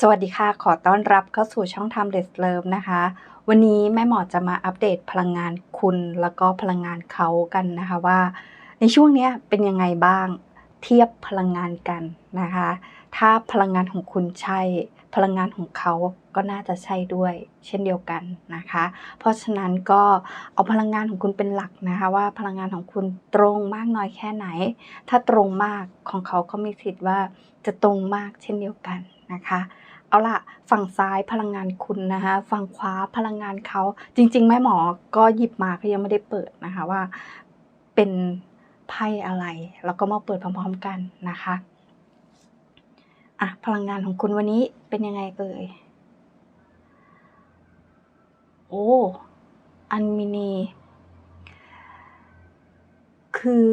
สวัสดีค่ะ ขอต้อนรับเข้าสู่ช่องทำเดสเลิฟนะคะ วันนี้แม่หมอจะมาอัปเดตพลังงานคุณแล้วก็พลังงานเขากันนะคะว่า ในช่วงนี้เป็นยังไงบ้างเทียบพลังงานกันนะคะ ถ้าพลังงานของคุณใช่ พลังงานของเขาก็น่าจะใช่ด้วย เช่นเดียวกันนะคะ เพราะฉะนั้นก็เอาพลังงานของคุณเป็นหลักนะคะว่าพลังงานของคุณตรงมากน้อยแค่ไหน ถ้าตรงมากของเขาก็มีสิทธิ์ว่าจะตรงมากเช่นเดียวกันนะคะ เอาละฝั่งซ้ายพลังงานคุณนะคะ ฝั่งขวาพลังงานเขา จริง ๆ แม่หมอก็หยิบมาก็ยังไม่ได้เปิดนะคะว่าเป็นไพ่อะไร แล้วก็มาเปิดพร้อมๆกันนะคะอะพลังงานของคุณวันนี้เป็นยังไงเอ่ยโอ้อันมินี คือ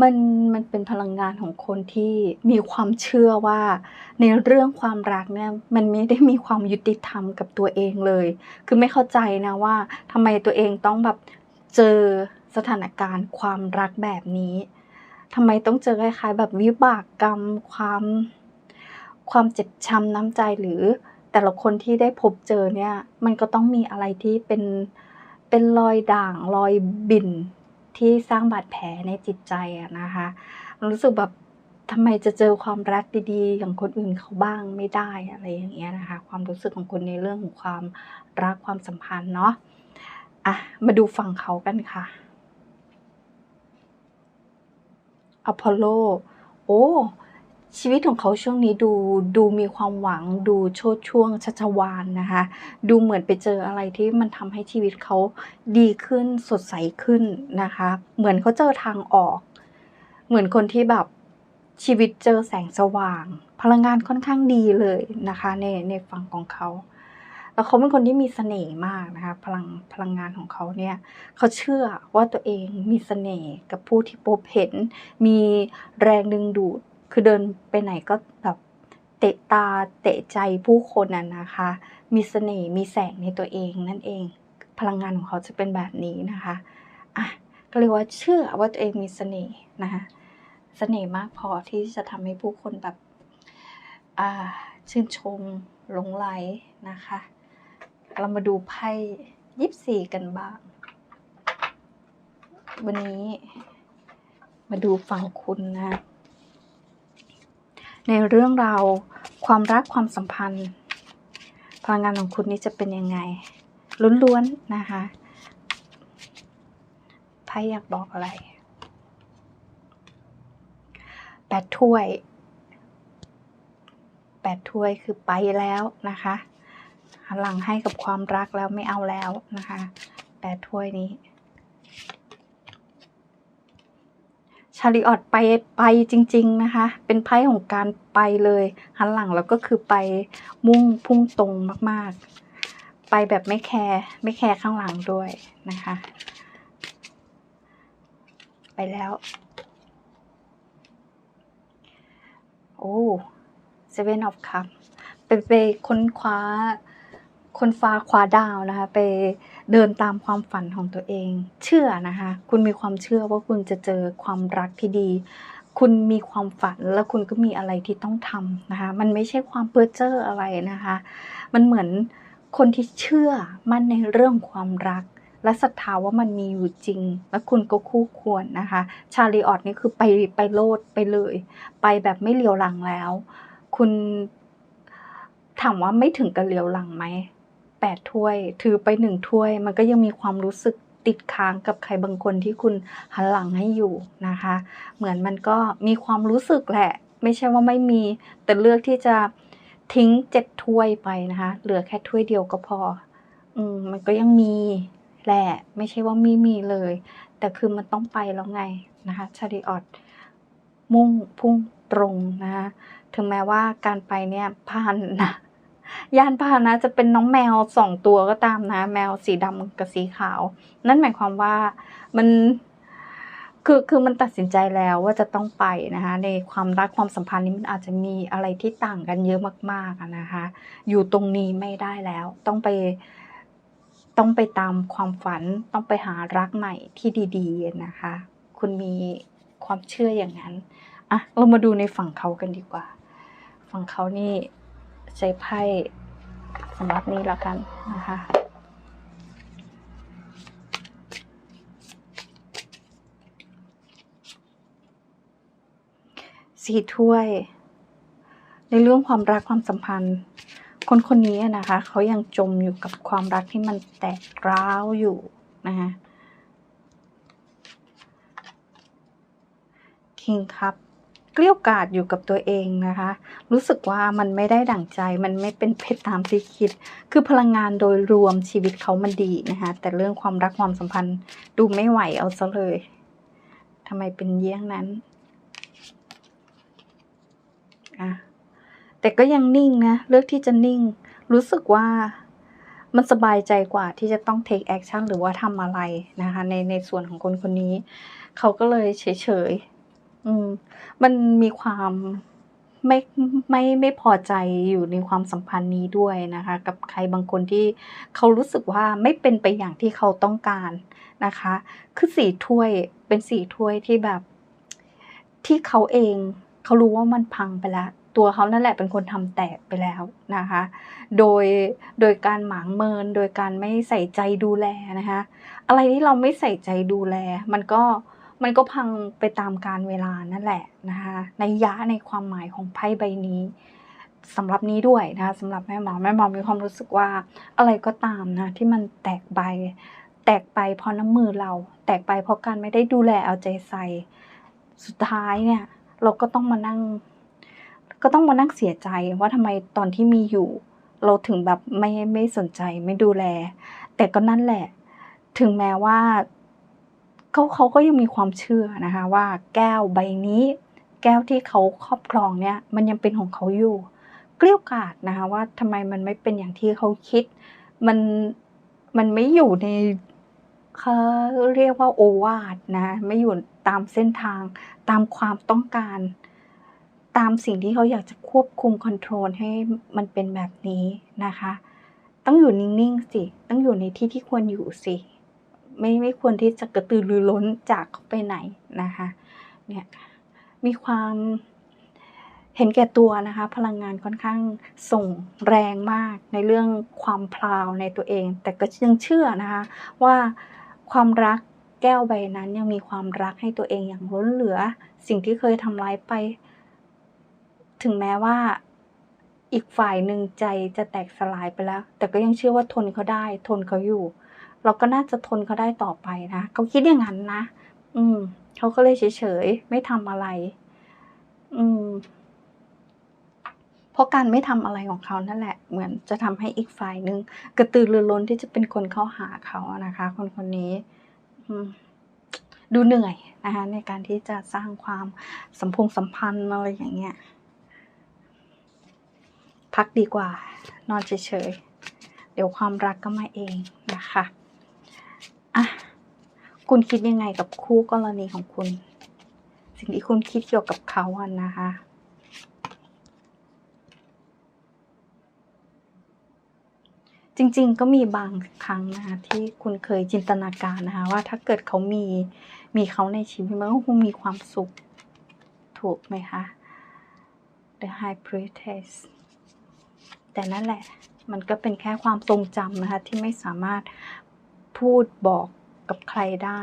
มันมันเป็นพลังงานของคนที่มีความเชื่อว่า ในเรื่องความรักเนี่ยมันไม่ได้มีความยุติธรรมกับตัวเองเลย คือไม่เข้าใจนะว่าทำไมตัวเองต้องแบบเจอสถานการณ์ความรักแบบนี้ทำไมต้องเจอคล้ายๆแบบวิบากกรรมความความเจ็บช้ำน้ำใจหรือแต่ละคนที่ได้พบเจอเนี่ย มันก็ต้องมีอะไรที่เป็นเป็นรอยด่างรอยบิ่น ที่สร้างบาดแผลในจิตใจอะนะคะ รู้สึกแบบทำไมจะเจอความรักดีๆ อย่างคนอื่นเขาบ้างไม่ได้อะไรอย่างเงี้ยนะคะ ความรู้สึกของคุณในเรื่องของความรักความสัมพันธ์เนาะอะมาดูฝั่งเขากันค่ะอพอลโล โอ้ ชีวิตของเขาช่วงนี้ดูดูมีความหวังดูโชดช่วงชัชวานนะคะ ดูเหมือนไปเจออะไรที่มันทำให้ชีวิตเขาดีขึ้นสดใสขึ้นนะคะ เหมือนเขาเจอทางออก เหมือนคนที่แบบชีวิตเจอแสงสว่าง พลังงานค่อนข้างดีเลยนะคะในในฝั่งของเขาแล้วเขาเป็นคนที่มีเสน่ห์มากนะคะพลังพลังงานของเขาเนี่ยเขาเชื่อว่าตัวเองมีเสน่ห์กับผู้ที่พบเห็น มีแรงดึงดูด คือเดินไปไหนก็แบบเตะตาเตะใจผู้คนน่ะนะคะ มีเสน่ห์มีแสงในตัวเองนั่นเอง พลังงานของเขาจะเป็นแบบนี้นะคะอะก็เรียกว่าเชื่อว่าตัวเองมีเสน่ห์นะคะเสน่ห์มากพอที่จะทำให้ผู้คนแบบอ่าชื่นชมหลงไหลนะคะ เรามาดูไพ่ยิปซีกันบ้าง วันนี้มาดูฝั่งคุณนะ ในเรื่องราวความรักความสัมพันธ์ พลังงานของคุณนี่จะเป็นยังไงล้วนๆนะคะไพ่อยากบอกอะไรแปดถ้วยแปดถ้วยคือไปแล้วนะคะหลังให้กับความรักแล้วไม่เอาแล้วนะคะแปดถ้วยนี้ ชาลิออตไปไปจริง ๆ นะคะ เป็นไพ่ของการไปเลยหันหลังแล้วก็คือไปมุ่งพุ่งตรงมากๆ ไปแบบไม่แคร์ไม่แคร์ข้างหลังด้วยนะคะ ไปแล้ว โอ้เซเว่นออฟคัพไปไปค้นคว้าคนฟ้าคว้าดาวนะคะ ไป เดินตามความฝันของตัวเอง เชื่อนะคะ คุณมีความเชื่อว่าคุณจะเจอความรักที่ดี คุณมีความฝันแล้วคุณก็มีอะไรที่ต้องทำนะคะ มันไม่ใช่ความเพ้อเจ้ออะไรนะคะ มันเหมือนคนที่เชื่อมั่นในเรื่องความรัก และศรัทธาว่ามันมีอยู่จริง และคุณก็คู่ควรนะคะ ชาลีออตนี่คือไปไปโลดไปเลย ไปแบบไม่เลียวหลังแล้ว คุณถามว่าไม่ถึงกับเลียวหลังไหม แปดถ้วย ถือไปหนึ่งถ้วย มันก็ยังมีความรู้สึกติดค้างกับใครบางคนที่คุณหันหลังให้อยู่นะคะ เหมือนมันก็มีความรู้สึกแหละ ไม่ใช่ว่าไม่มี แต่เลือกที่จะทิ้งเจ็ดถ้วยไปนะคะ เหลือแค่ถ้วยเดียวก็พอ อืม มันก็ยังมีแหละ ไม่ใช่ว่าไม่มีเลย แต่คือมันต้องไปแล้วไงนะคะ ชาริออตมุ่งพุ่งตรงนะคะ ถึงแม้ว่าการไปเนี่ยพาหนะ ยานพาหนะจะเป็นน้องแมวสองตัวก็ตามนะ แมวสีดำกับสีขาว นั่นหมายความว่ามันคือคือมันตัดสินใจแล้วว่าจะต้องไปนะคะในความรักความสัมพันธ์นี้มันอาจจะมีอะไรที่ต่างกันเยอะมากๆนะคะ อยู่ตรงนี้ไม่ได้แล้ว ต้องไปต้องไปตามความฝันต้องไปหารักใหม่ที่ดีๆนะคะ คุณมีความเชื่ออย่างนั้นอะเรามาดูในฝั่งเขากันดีกว่า ฝั่งเขานี่ ใช้ไพ่สำหรับนี้แล้วกันนะคะสี่ถ้วย ในเรื่องความรักความสัมพันธ์ คนคนนี้นะคะ เขายังจมอยู่กับความรักที่มันแตกร้าวอยู่นะคะคิงครับ เกลี้ยกาดอยู่กับตัวเองนะคะ รู้สึกว่ามันไม่ได้ดั่งใจ มันไม่เป็นเพชรตามที่คิด คือพลังงานโดยรวมชีวิตเขามันดีนะคะ แต่เรื่องความรักความสัมพันธ์ดูไม่ไหวเอาซะเลยทำไมเป็นเยี่ยงนั้นอะแต่ก็ยังนิ่งนะ เลือกที่จะนิ่ง รู้สึกว่ามันสบายใจกว่าที่จะต้อง take action หรือว่าทำอะไรนะคะ ในในส่วนของคนคนนี้ เขาก็เลยเฉยๆ อืม มันมีความไม่ไม่ไม่พอใจอยู่ในความสัมพันธ์นี้ด้วยนะคะ กับใครบางคนที่เขารู้สึกว่าไม่เป็นไปอย่างที่เขาต้องการนะคะ คือสี่ถ้วยเป็นสี่ถ้วยที่แบบ ที่เขาเองเขารู้ว่ามันพังไปแล้วตัวเขานั่นแหละเป็นคนทำแตกไปแล้วนะคะ โดยโดยการหมางเมิน โดยการไม่ใส่ใจดูแลนะคะ อะไรที่เราไม่ใส่ใจดูแล มันก็ มันก็พังไปตามการเวลานั่นแหละนะคะในยะในความหมายของไพ่ใบนี้สำหรับนี้ด้วยนะคะสำหรับแม่หมอแม่หมอมีความรู้สึกว่าอะไรก็ตามนะที่มันแตกใบ แตกไปเพราะน้ำมือเรา แตกไปเพราะการไม่ได้ดูแลเอาใจใส่ สุดท้ายเนี่ย เราก็ต้องมานั่ง ก็ต้องมานั่งเสียใจว่าทำไมตอนที่มีอยู่ เราถึงแบบไม่ไม่สนใจไม่ดูแล แต่ก็นั่นแหละ ถึงแม้ว่า เขาเขาก็ยังมีความเชื่อนะคะว่าแก้วใบนี้ แก้วที่เขาครอบครองเนี่ยมันยังเป็นของเขาอยู่ เกลี้ยกล่อดนะคะว่าทำไมมันไม่เป็นอย่างที่เขาคิด มันมันไม่อยู่ในเขาเรียกว่าโอวาทนะไม่อยู่ตามเส้นทางตามความต้องการ ตามสิ่งที่เขาอยากจะควบคุมคอนโทรลให้มันเป็นแบบนี้นะคะ ต้องอยู่นิ่งๆสิ ต้องอยู่ในที่ที่ควรอยู่สิ ไม่ไม่ควรที่จะกระตือรือร้นจากไปไหนนะคะเนี่ยมีความเห็นแก่ตัวนะคะ พลังงานค่อนข้างส่งแรงมากในเรื่องความพลาวในตัวเอง แต่ก็ยังเชื่อนะคะว่าความรักแก้วใบนั้นยังมีความรักให้ตัวเองอย่างล้นเหลือ สิ่งที่เคยทำร้ายไป ถึงแม้ว่าอีกฝ่ายหนึ่งใจจะแตกสลายไปแล้ว แต่ก็ยังเชื่อว่าทนเขาได้ ทนเขาอยู่ เราก็น่าจะทนเขาได้ต่อไปนะเขาคิดอย่างนั้นนะอืมเขาก็เลยเฉยๆไม่ทำอะไร อืม เพราะการไม่ทำอะไรของเขานั่นแหละ เหมือนจะทำให้อีกฝ่ายหนึ่งกระตือรือร้นที่จะเป็นคนเข้าหาเขานะคะ คนคนนี้ อืมดูเหนื่อยนะคะในการที่จะสร้างความสัมพงสัมพันธ์อะไรอย่างเงี้ย พักดีกว่า นอนเฉยๆ เดี๋ยวความรักก็มาเองนะคะ อะ คุณคิดยังไงกับคู่กรณีของคุณ สิ่งที่คุณคิดเกี่ยวกับเขาอะนะคะ จริงๆก็มีบางครั้งนะคะที่คุณเคยจินตนาการนะคะว่าถ้าเกิดเขามีมีเขาในชีวิตมันก็คงมีความสุข ถูกไหมคะ The High Priestess แต่นั่นแหละ มันก็เป็นแค่ความทรงจำนะคะ ที่ไม่สามารถ พูดบอกกับใครได้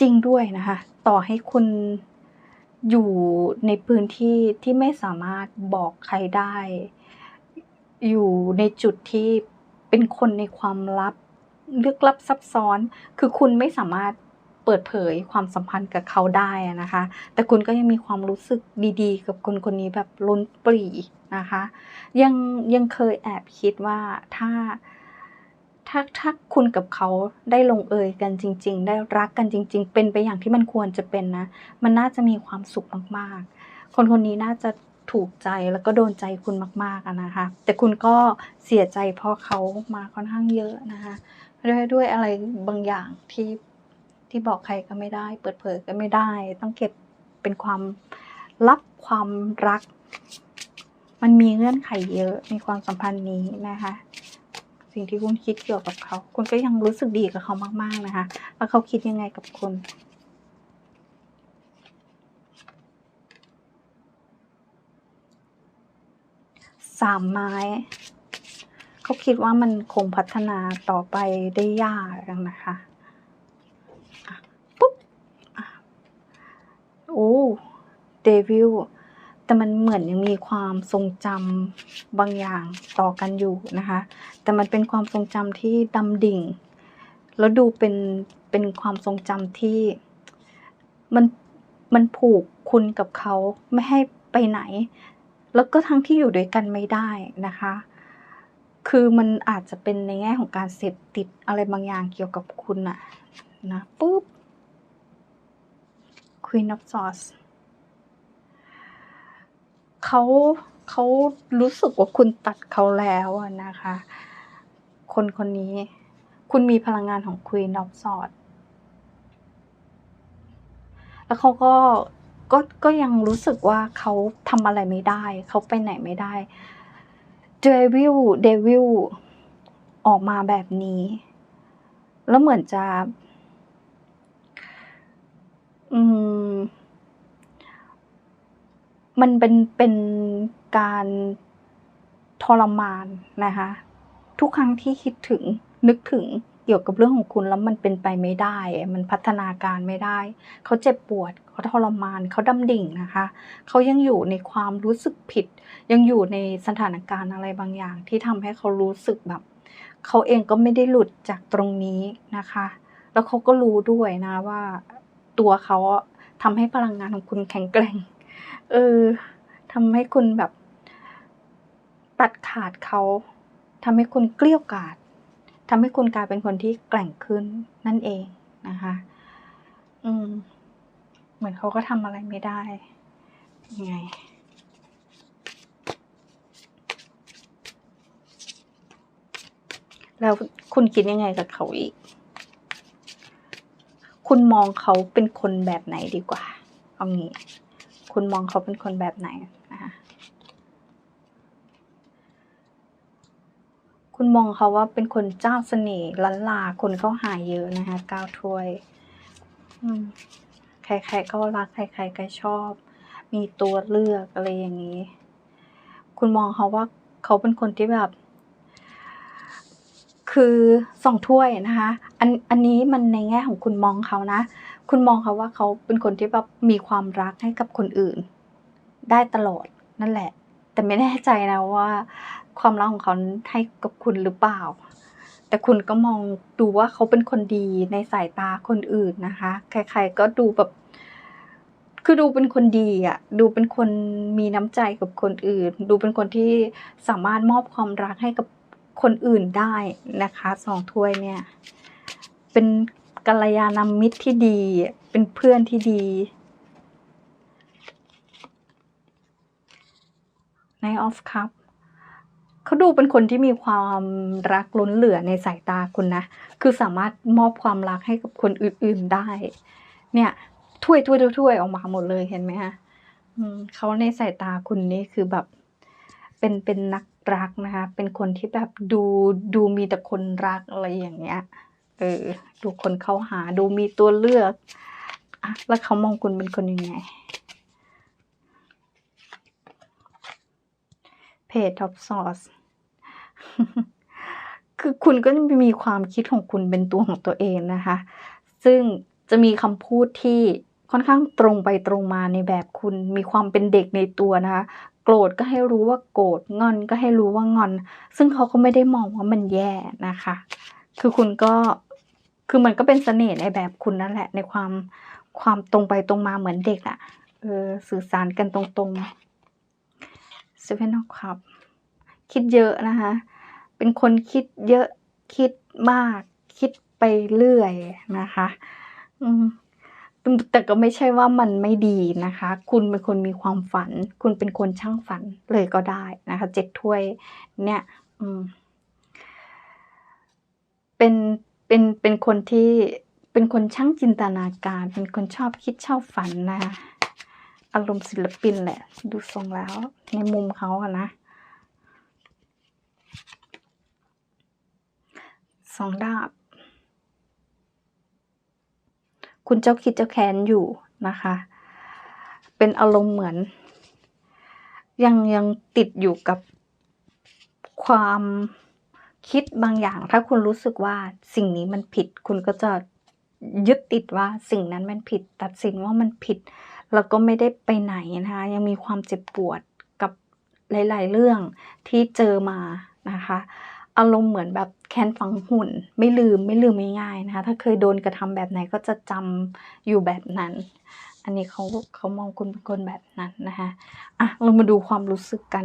จริงด้วยนะคะ ต่อให้คุณอยู่ในพื้นที่ที่ไม่สามารถบอกใครได้ อยู่ในจุดที่เป็นคนในความลับลึกลับซับซ้อน คือคุณไม่สามารถ เปิดเผยความสัมพันธ์กับเขาได้นะคะ แต่คุณก็ยังมีความรู้สึกดีๆ กับคนคนนี้แบบล้นปรีนะคะ ยังยังเคยแอบคิดว่าถ้าถ้าถ้าคุณกับเขาได้ลงเอยกันจริง ๆ ได้รักกันจริง ๆ เป็นไปอย่างที่มันควรจะเป็นนะ มันน่าจะมีความสุขมากๆ คนคนนี้น่าจะถูกใจแล้วก็โดนใจคุณมากๆนะคะ แต่คุณก็เสียใจเพราะเขามาค่อนข้างเยอะนะคะ ด้วยด้วยอะไรบางอย่างที่ ที่บอกใครก็ไม่ได้ เปิดเผยก็ไม่ได้ ต้องเก็บเป็นความลับความรัก มันมีเงื่อนไขเยอะในความสัมพันธ์นี้นะคะ สิ่งที่คุณคิดเกี่ยวกับเขา คุณก็ยังรู้สึกดีกับเขามาก ๆนะคะว่าเขาคิดยังไงกับคุณสามไม้เขาคิดว่ามันคงพัฒนาต่อไปได้ยากนะคะ โอ้เดวิลแต่มันเหมือนยังมีความทรงจำบางอย่างต่อกันอยู่นะคะ แต่มันเป็นความทรงจำที่ดำดิ่ง แล้วดูเป็นเป็นความทรงจำที่มันมันผูกคุณกับเขาไม่ให้ไปไหน แล้วก็ทั้งที่อยู่ด้วยกันไม่ได้นะคะ คือมันอาจจะเป็นในแง่ของการเสพติดอะไรบางอย่างเกี่ยวกับคุณอะนะปุ๊บ Queen of Swords เขาเขารู้สึกว่าคุณตัดเขาแล้วนะคะ คนคนนี้ คุณมีพลังงานของ Queen of Swords แล้วเขาก็ก็ก็ยังรู้สึกว่าเขาทำอะไรไม่ได้ เขาไปไหนไม่ได้เดวิลเดวิลออกมาแบบนี้ แล้วเหมือนจะ อืม มันเป็นเป็นการทรมานนะคะ ทุกครั้งที่คิดถึงนึกถึงเกี่ยวกับเรื่องของคุณแล้วมันเป็นไปไม่ได้ มันพัฒนาการไม่ได้ เขาเจ็บปวดเขาทรมานเขาดำดิ่งนะคะ เขายังอยู่ในความรู้สึกผิด ยังอยู่ในสถานการณ์อะไรบางอย่าง ที่ทำให้เขารู้สึกแบบ เขาเองก็ไม่ได้หลุดจากตรงนี้นะคะ แล้วเขาก็รู้ด้วยนะว่า ตัวเขาทำให้พลังงานของคุณแข็งแกร่ง เออทำให้คุณแบบตัดขาดเขาทำให้คุณเกลี้ยวกล่อดทำให้คุณกลายเป็นคนที่แกร่งขึ้นนั่นเองนะคะ อืม เหมือนเขาก็ทำอะไรไม่ได้ ยังไงแล้วคุณคิดยังไงกับเขาอีก คุณมองเขาเป็นคนแบบไหนดีกว่า เอางี้ คุณมองเขาเป็นคนแบบไหนนะคะคุณมองเขาว่าเป็นคนเจ้าเสน่ห์ล้านลาคนเขาหายเยอะนะคะก้าวถ้วยใครๆก็รักใครๆก็ชอบ มีตัวเลือกอะไรอย่างนี้ คุณมองเขาว่าเขาเป็นคนที่แบบ คือสองถ้วยนะคะ อันอันนี้มันในแง่ของคุณมองเขานะ คุณมองเขาว่าเขาเป็นคนที่แบบมีความรักให้กับคนอื่น ได้ตลอดนั่นแหละ แต่ไม่แน่ใจนะว่า ความรักของเขาให้กับคุณหรือเปล่า แต่คุณก็มองดูว่าเขาเป็นคนดีในสายตาคนอื่นนะคะ ใคร ๆ ก็ดูแบบคือดูเป็นคนดีอะ ดูเป็นคนมีน้ำใจกับคนอื่น ดูเป็นคนที่สามารถมอบความรักให้กับ คนอื่นได้นะคะสองถ้วยเนี่ย เป็นกัลยาณมิตรที่ดี เป็นเพื่อนที่ดี ในออฟคัพเขาดูเป็นคนที่มีความรักล้นเหลือในสายตาคุณนะ คือสามารถมอบความรักให้กับคนอื่น ๆได้ เนี่ยถ้วยถ้วยถ้วยออกมาหมดเลยเห็นไหมคะเขาในสายตาคุณนี่คือแบบ เป็นเป็นนัก รักนะคะ เป็นคนที่แบบดูดูมีแต่คนรักอะไรอย่างเงี้ย เออ ดูคนเข้าหาดูมีตัวเลือกอะแล้วเขามองคุณเป็นคนยังไง เพจท็อปซอสคือคุณก็จะมีความคิดของคุณเป็นตัวของตัวเองนะคะ ซึ่งจะมีคำพูดที่ค่อนข้างตรงไปตรงมาในแบบคุณมีความเป็นเด็กในตัวนะคะ โกรธก็ให้รู้ว่าโกรธงอนก็ให้รู้ว่างอน ซึ่งเขาก็ไม่ได้มองว่ามันแย่นะคะ คือคุณก็คือมันก็เป็นเสน่ห์ในแบบคุณนั่นแหละ ในความความตรงไปตรงมาเหมือนเด็กอะ่ะเออสื่อสารกันตรงๆ Seven of Cups คิดเยอะนะคะ เป็นคนคิดเยอะคิดมาก คิดไปเรื่อยนะคะ อืม แต่ก็ไม่ใช่ว่ามันไม่ดีนะคะ คุณเป็นคนมีความฝัน คุณเป็นคนช่างฝันเลยก็ได้นะคะเจ็ดถ้วยเนี่ยเป็นเป็นเป็นคนที่เป็นคนช่างจินตนาการ เป็นคนชอบคิดชอบฝันนะอารมณ์ศิลปินแหละ ดูทรงแล้ว ในมุมเขาอะนะสองดาบ คุณเจ้าคิดเจ้าแค้นอยู่นะคะ เป็นอารมณ์เหมือน ยังยังติดอยู่กับความคิดบางอย่าง ถ้าคุณรู้สึกว่าสิ่งนี้มันผิด คุณก็จะยึดติดว่าสิ่งนั้นมันผิด ตัดสินว่ามันผิด แล้วก็ไม่ได้ไปไหนนะคะ ยังมีความเจ็บปวดกับหลาย ๆ เรื่องที่เจอมานะคะ อารมณ์เหมือนแบบแค้นฝังหุ่น ไม่ลืมไม่ลืมง่ายๆนะคะ ถ้าเคยโดนกระทำแบบไหนก็จะจำอยู่แบบนั้น อันนี้เขาเขามองคุณเป็นคนแบบนั้นนะคะอะเรามาดูความรู้สึกกัน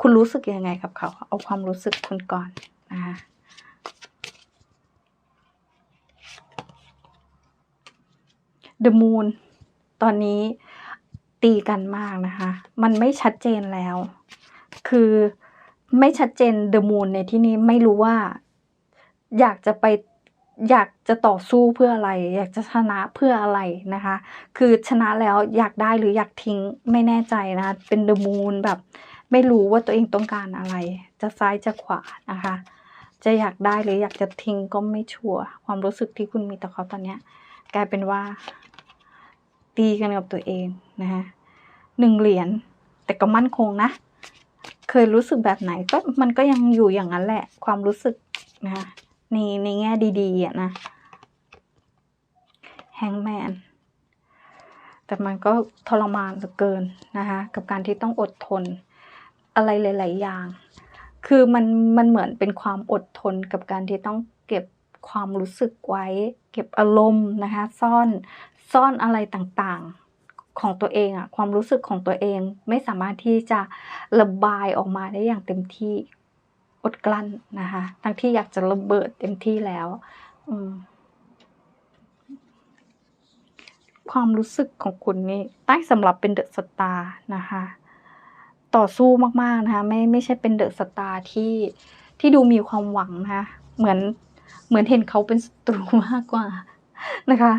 คุณรู้สึกยังไงกับเขา เอาความรู้สึกคุณก่อนนะคะ The Moon ตอนนี้ตีกันมากนะคะ มันไม่ชัดเจนแล้ว คือ ไม่ชัดเจน The Moon ในที่นี้ไม่รู้ว่า อยากจะไปอยากจะต่อสู้เพื่ออะไร อยากจะชนะเพื่ออะไรนะคะ คือชนะแล้วอยากได้หรืออยากทิ้งไม่แน่ใจนะ เป็น The Moon แบบ ไม่รู้ว่าตัวเองต้องการอะไร จะซ้ายจะขวานะคะ จะอยากได้หรืออยากจะทิ้งก็ไม่ชัวร์ความรู้สึกที่คุณมีต่อเขาตอนเนี้ยกลายเป็นว่า ตีกันกับตัวเองนะคะหนึ่งเหรียญแต่ก็มั่นคงนะ เคยรู้สึกแบบไหนก็มันก็ยังอยู่อย่างนั้นแหละ ความรู้สึกนะคะในในแง่ดีๆอะนะแฮงแมนแต่มันก็ทรมานเหลือเกินนะคะ กับการที่ต้องอดทนอะไรหลาย ๆ อย่าง คือมันมันเหมือนเป็นความอดทนกับการที่ต้องเก็บความรู้สึกไว้ เก็บอารมณ์นะคะ ซ่อนซ่อนอะไรต่าง ๆ ของตัวเองอะความรู้สึกของตัวเองไม่สามารถที่จะระบายออกมาได้อย่างเต็มที่อดกลั้นนะคะ ทั้งที่อยากจะระเบิดเต็มที่แล้วความรู้สึกของคุณนี่ได้สำหรับเป็นเดอะสตาร์นะคะ ต่อสู้มากๆนะคะ ไม่ไม่ใช่เป็นเดอะสตาร์ที่ที่ดูมีความหวังนะคะเหมือนเหมือนเห็นเขาเป็นศัตรูมากกว่านะคะ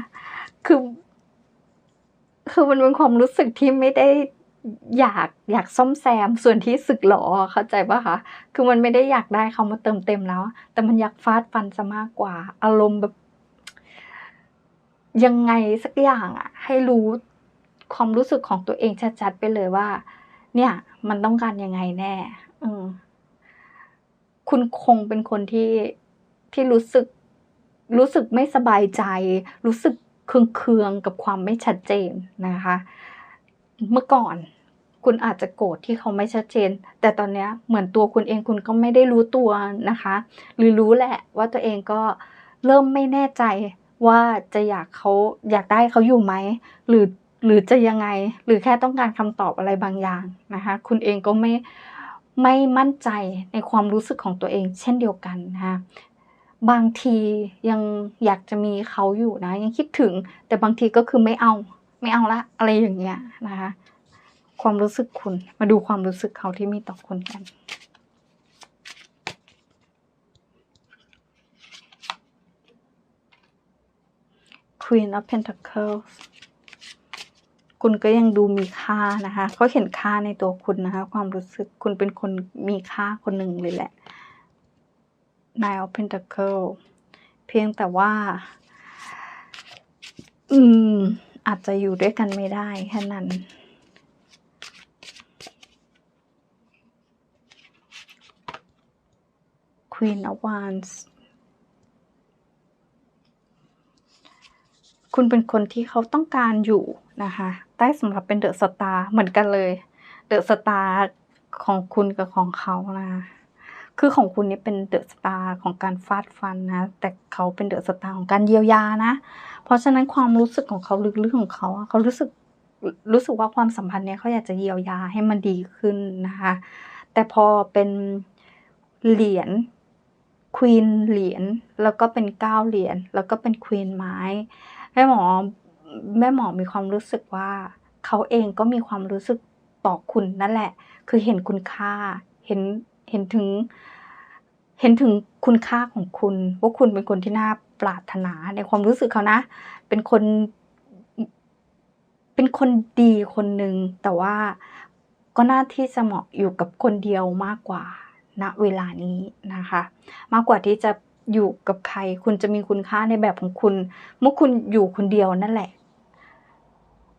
คือ คือมันเป็นความรู้สึกที่ไม่ได้อยากอยากซ่อมแซมส่วนที่สึกหรอเข้าใจปะคะ คือมันไม่ได้อยากได้เขามาเติมเต็มแล้ว แต่มันอยากฟาดฟันซะมากกว่า อารมณ์แบบ ยังไงสักอย่างอะให้รู้ความรู้สึกของตัวเองชัดๆไปเลยว่า เนี่ย มันต้องการยังไงแน่อืมคุณคงเป็นคนที่ที่รู้สึก รู้สึกไม่สบายใจ รู้สึก เคืองๆกับความไม่ชัดเจนนะคะ เมื่อก่อนคุณอาจจะโกรธที่เขาไม่ชัดเจน แต่ตอนนี้เหมือนตัวคุณเองคุณก็ไม่ได้รู้ตัวนะคะ หรือรู้แหละว่าตัวเองก็เริ่มไม่แน่ใจว่าจะอยากเขาอยากได้เขาอยู่ไหม หรือหรือจะยังไง หรือแค่ต้องการคำตอบอะไรบางอย่างนะคะ คุณเองก็ไม่ไม่มั่นใจในความรู้สึกของตัวเอง เช่นเดียวกันนะคะ บางทียังอยากจะมีเขาอยู่นะ ยังคิดถึง แต่บางทีก็คือไม่เอา ไม่เอาละ อะไรอย่างเงี้ยนะคะ ความรู้สึกคุณมาดูความรู้สึกเขาที่มีต่อคุณกัน Queen of Pentacles คุณก็ยังดูมีค่านะคะ เขาเห็นค่าในตัวคุณนะคะ ความรู้สึกคุณเป็นคนมีค่าคนหนึ่งเลยแหละ Nine of Pentacles เพียงแต่ว่า อืม อาจจะอยู่ด้วยกันไม่ได้แค่นั้น Queen of Wands คุณเป็นคนที่เขาต้องการอยู่นะคะได้สำหรับเป็นเดอะสตาร์เหมือนกันเลย เดอะสตาร์ของคุณกับของเขานะคื คือของคุณนี่เป็นเดอะสตาร์ของการฟาดฟันนะ แต่เขาเป็นเดอะสตาร์ของการเยียวยานะ เพราะฉะนั้นความรู้สึกของเขาลึกๆของเขาเขารู้สึกรู้สึกว่าความสัมพันธ์เนี้ยเขาอยากจะเยียวยาให้มันดีขึ้นนะคะ แต่พอเป็นเหรียญควีนเหรียญแล้วก็เป็นเก้าเหรียญแล้วก็เป็นควีนไม้แม่หมอแม่หมอมีความรู้สึกว่าเขาเองก็มีความรู้สึกต่อคุณนั่นแหละ คือเห็นคุณค่า เห็น เห็นถึง เห็นถึงคุณค่าของคุณ ว่าคุณเป็นคนที่น่าปรารถนาในความรู้สึกเขานะ เป็นคน เป็นคนดีคนหนึ่งแต่ว่าก็น่าที่จะเหมาะอยู่กับคนเดียวมากกว่าณเวลานี้นะคะ มากกว่าที่จะอยู่กับใคร คุณจะมีคุณค่าในแบบของคุณ เมื่อคุณอยู่คนเดียวนั่นแหละ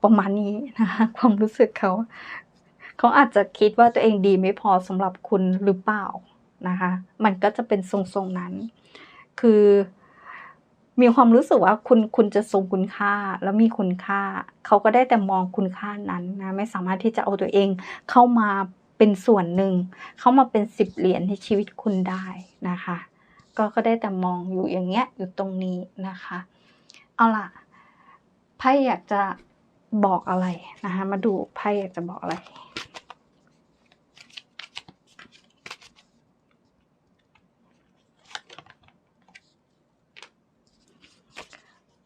ประมาณนี้นะคะความรู้สึกเขา เขาอาจจะคิดว่าตัวเองดีไม่พอสำหรับคุณหรือเปล่านะคะ มันก็จะเป็นทรงๆนั้น คือมีความรู้สึกว่าคุณคุณจะทรงคุณค่าแล้วมีคุณค่า เขาก็ได้แต่มองคุณค่านั้นนะไม่สามารถที่จะเอาตัวเองเข้ามาเป็นส่วนหนึ่ง เข้ามาเป็นสิบเหรียญในชีวิตคุณได้นะคะ ก็ก็ได้แต่มองอยู่อย่างเงี้ยอยู่ตรงนี้นะคะ เอาล่ะไพ่อยากจะ บอกอะไรนะคะ มาดูไพ่อยากจะบอกอะไร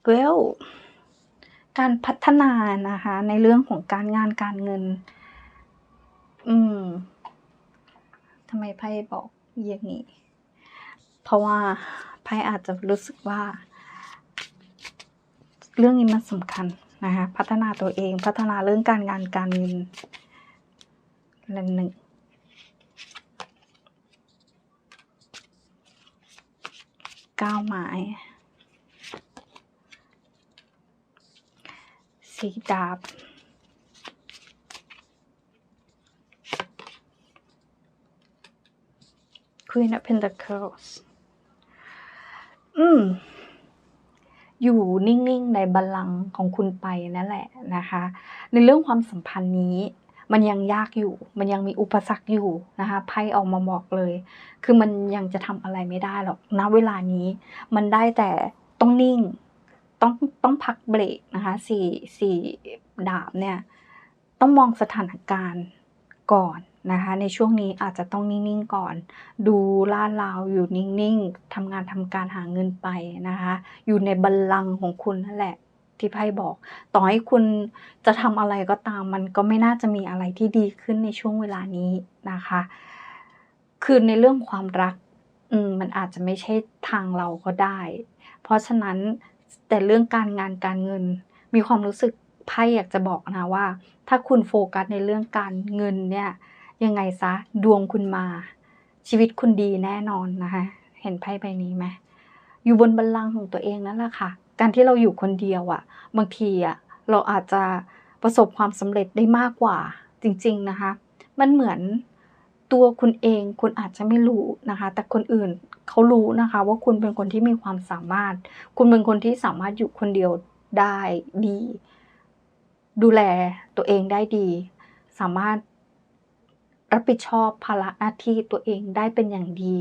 เวลการพัฒนานะคะ ในเรื่องของการงานการเงิน อืมทำไมไพ่บอกอย่างนี้ เพราะว่าไพ่อาจจะรู้สึกว่า เรื่องนี้มันสำคัญ นะคะพัฒนาตัวเองพัฒนาเรื่องการงานการเงินและหนึ่งก้าไม้สีดาบ Queen of Pentacles อืม อยู่นิ่งๆในบัลลังก์ของคุณไปนั่นแหละนะคะ ในเรื่องความสัมพันธ์นี้มันยังยากอยู่ มันยังมีอุปสรรคอยู่นะคะไพ่ออกมาบอกเลย คือมันยังจะทำอะไรไม่ได้หรอกณเวลานี้ มันได้แต่ต้องนิ่ง ต้องต้องพักเบรกนะคะสี่สี่ดาบเนี่ย ต้องมองสถานการณ์ก่อน นะคะ ในช่วงนี้อาจจะต้องนิ่งๆก่อน ดูล่าดราวอยู่นิ่งๆทำงานทำการหาเงินไปนะคะ อยู่ในบัลลังก์ของคุณนั่นแหละที่ไพ่บอก ต่อให้คุณจะทำอะไรก็ตาม มันก็ไม่น่าจะมีอะไรที่ดีขึ้นในช่วงเวลานี้นะคะ คือในเรื่องความรักมมันอาจจะไม่ใช่ทางเราก็ได้ เพราะฉะนั้นแต่เรื่องการงานการเงิน มีความรู้สึกไพ่อยากจะบอกนะว่า ถ้าคุณโฟกัสในเรื่องการเงินเนี่ย ยังไงซะดวงคุณมา ชีวิตคุณดีแน่นอนนะคะ เห็นไพ่ใบนี้ไหมอยู่บนบัลลังก์ของตัวเองนั่นแหละค่ะ การที่เราอยู่คนเดียวอะ่ะ บางทีอะ่ะเราอาจจะประสบความสำเร็จได้มากกว่าจริง ๆนะคะ มันเหมือนตัวคุณเองคุณอาจจะไม่รู้นะคะ แต่คนอื่นเขารู้นะคะ ว่าคุณเป็นคนที่มีความสามารถ คุณเป็นคนที่สามารถอยู่คนเดียวได้ดี ดูแลตัวเองได้ดี สามารถ รับผิดชอบภาระหน้าที่ตัวเองได้เป็นอย่างดี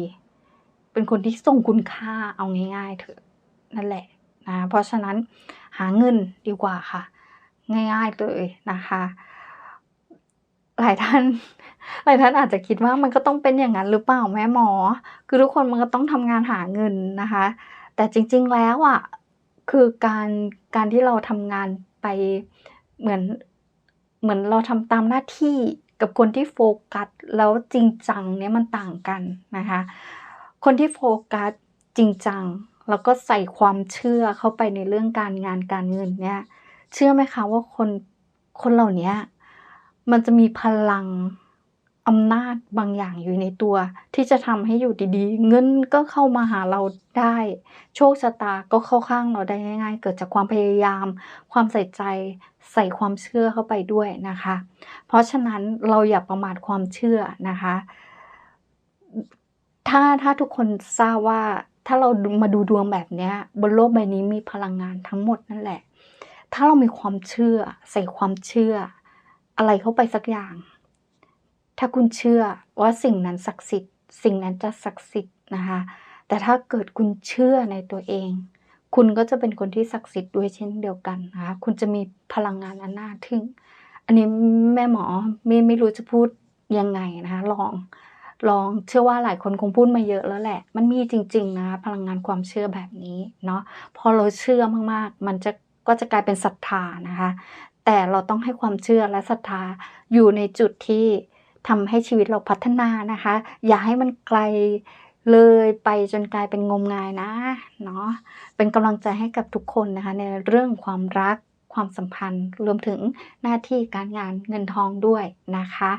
เป็นคนที่ทรงคุณค่าเอาง่าย ๆ เถอะนั่นแหละนะเพราะฉะนั้นหาเงินดีกว่าค่ะ ง่ายๆเลยนะคะ หลายท่านหลายท่านอาจจะคิดว่ามันก็ต้องเป็นอย่างนั้นหรือเปล่าแม่หมอ คือทุกคนมันก็ต้องทำงานหาเงินนะคะ แต่จริง ๆแล้วอะคือการการที่เราทำงานไปเหมือนเหมือนเราทำตามหน้าที่ กับคนที่โฟกัสแล้วจริงจังเนี่ยมันต่างกันนะคะ คนที่โฟกัสจริงจัง แล้วก็ใส่ความเชื่อเข้าไปในเรื่องการงานการเงินเนี่ย เชื่อไหมคะว่าคนคนเหล่านี้มันจะมีพลังอำนาจบางอย่างอยู่ในตัว ที่จะทำให้อยู่ดีๆ เงินก็เข้ามาหาเราได้ โชคชะตาก็เข้าข้างเราได้ง่าย ๆ เกิดจากความพยายาม ความใส่ใจ ใส่ความเชื่อเข้าไปด้วยนะคะ เพราะฉะนั้นเราอย่าประมาทความเชื่อนะคะ ถ้าถ้าทุกคนทราบว่าถ้าเรามาดูดวงแบบนี้บนโลกใบนี้มีพลังงานทั้งหมดนั่นแหละ ถ้าเรามีความเชื่อ ใส่ความเชื่อ อะไรเข้าไปสักอย่าง ถ้าคุณเชื่อว่าสิ่งนั้นศักดิ์สิทธิ์ สิ่งนั้นจะศักดิ์สิทธิ์นะคะ แต่ถ้าเกิดคุณเชื่อในตัวเอง คุณก็จะเป็นคนที่ศักดิ์สิทธิ์ด้วยเช่นเดียวกันนะคะคุณจะมีพลังงานอันน่าทึ่ง อันนี้แม่หมอไม่ไม่รู้จะพูดยังไงนะคะลองลองเชื่อว่าหลายคนคงพูดมาเยอะแล้วแหละ มันมีจริง ๆ นะพลังงานความเชื่อแบบนี้เนาะพอเราเชื่อมากๆ มันจะก็จะกลายเป็นศรัทธานะคะ แต่เราต้องให้ความเชื่อและศรัทธาอยู่ในจุดที่ทำให้ชีวิตเราพัฒนานะคะ อย่าให้มันไกล เลยไปจนกลายเป็นงมงายนะเนาะเป็นกำลังใจให้กับทุกคนนะคะ ในเรื่องความรักความสัมพันธ์ รวมถึงหน้าที่การงานเงินทองด้วยนะคะ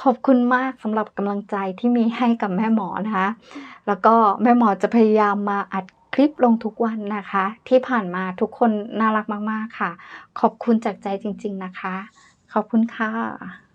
ขอบคุณมากสำหรับกำลังใจที่มีให้กับแม่หมอนะคะ แล้วก็แม่หมอจะพยายามมาอัดคลิปลงทุกวันนะคะ ที่ผ่านมาทุกคนน่ารักมาก ๆ ค่ะ ขอบคุณจากใจจริง ๆ นะคะ ขอบคุณค่ะ